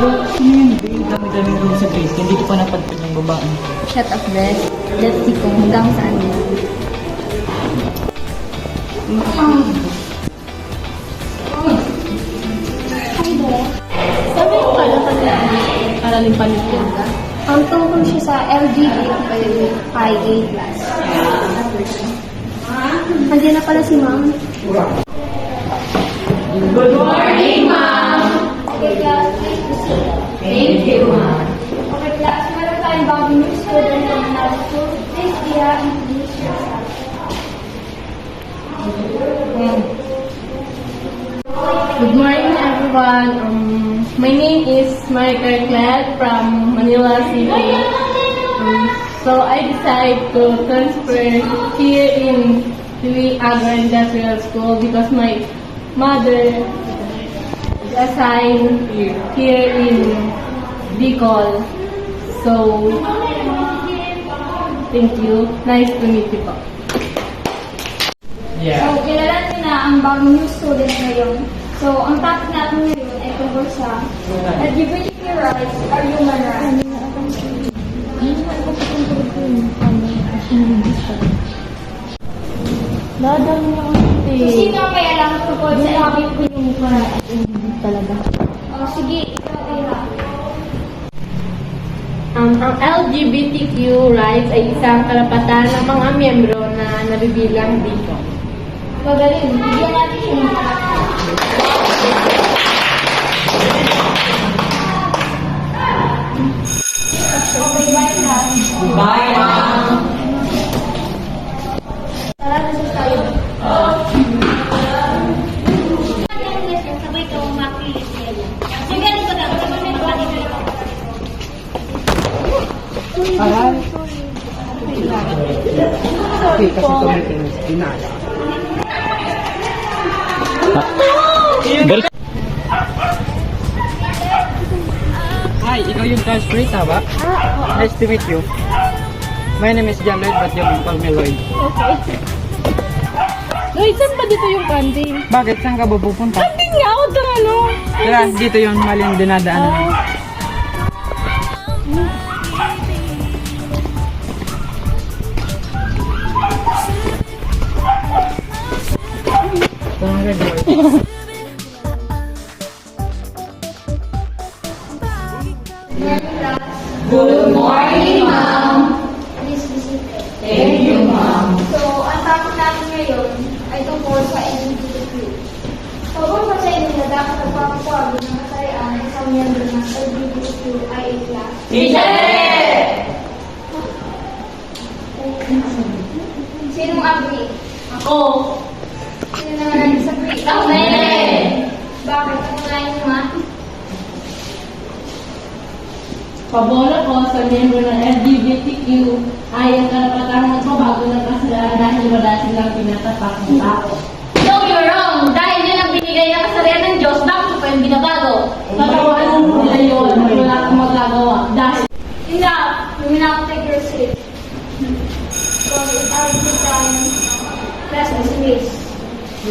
Hindi, dami-dami room sa grade. Hindi ko pa napadpad ng babae. Shut up, Bes. Let's see kung hanggang saan yan. Sabi ko pala kasi araling panitin ka. Ang tungkol siya sa LGBTQIA+. Nandiyan na pala si ma'am. Good morning! Okay, class. Thank you, ma'am. Okay, class. Meron tayong bagong new student from another school. Please, Dia, introduce yourself. Good morning everyone. Um, my name is Marika Claire from Manila City. Um, so I decided to transfer here in the Agro-Industrial School because my mother is assigned here in Bicol. So, thank you. Nice to meet you po. Yeah. So, kilala niyo na ang bagong new student ngayon. So, ang topic natin ngayon ay tungkol sa LGBTQ rights or human rights. Dadang niya So, kasi. sino ang may alam tungkol sa LGBTQ? talaga. Oh, sige, ikaw Ira. Um, ang LGBTQ rights ay isang karapatan ng mga miyembro na nabibilang dito. Magaling, bigyan natin siya Aral. Okay, kasi tumiting pinala. Hi, ikaw yung class pre, tama? Nice to meet you. My name is John Lloyd, but you can call me Lloyd. Okay. Lloyd, saan ba dito yung canteen? Bakit? Saan ka ba pupunta? Canteen nga, huwag kang ano. Tara, dito yung maling dinadaanan. Oh. Good morning, ma'am. Please visit. Thank you, ma'am. So, ang topic natin ngayon ay tungkol sa LGBTQ. Pabor pa sa inyo na dapat nagpapapago ng kasayaan ng isang miyembro ng class. Sinong agree? Ako. Sino naman disagree? Ako Bakit? Ano na yun, ma'am? Pabor ako sa miyembro ng LGBTQ ay ang karapatang magpabago ng kasalanan dahil wala silang pinatapak ng tao. No, you're wrong. Dahil yun ang binigay na kasarian ng Diyos, bakit pa yung binabago? Patawanan mo nila yun, wala akong magagawa. Dahil. You may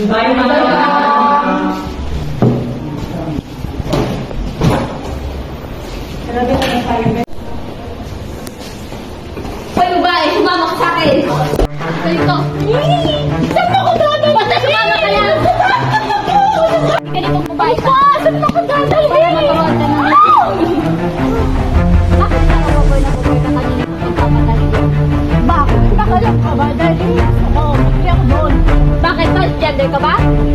Bye, ma'am. Transgender ka ba?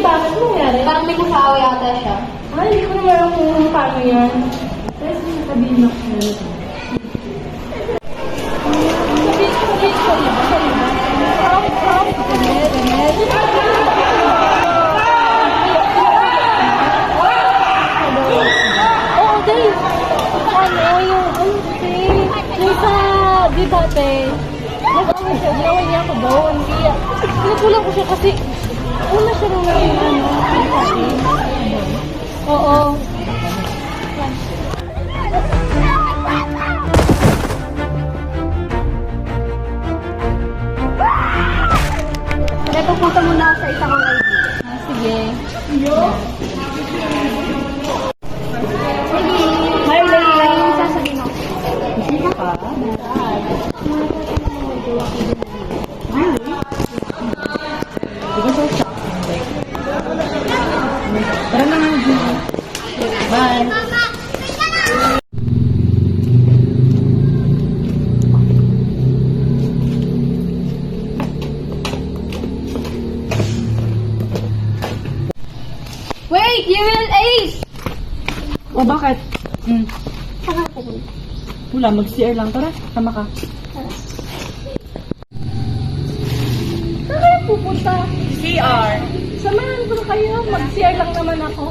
Bakit nangyari? Parang may kasawa yata siya. Ay, hindi ko naman alam kung paano yan. Pero sabihin ako na ito. Di dati, nag-away siya, ginaway niya ako doon. Kaya, pinagulang ko siya kasi, una siya nung naging, ano. Oo. Kaya pupunta muna ako sa isang kaibigan. Ah, sige. May Tara na nga. Bye. Wait! You will ace! O bakit? Hmm. Saka pupunta. Wala, mag-CR lang. Tara, sama ka. Saan kayo pupunta? CR! Samahan kayo. Mag-share lang naman ako.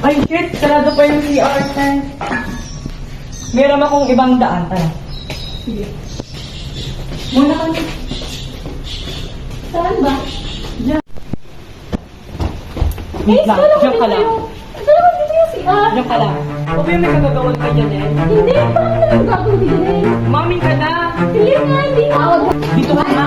Ay, shit! Sarado pa yung CR tent. Meron akong ibang daan. Tara. Sige. Muna kami. Saan ba? Wait lang. Diyan ka lang. Saan naman dito yung CR? Diyan ka lang. Huwag yung may kagagawan ka dyan eh. Hindi, bakit na lang gagawin din eh? Mami ka na! Hindi nga, hindi. Dito ka na!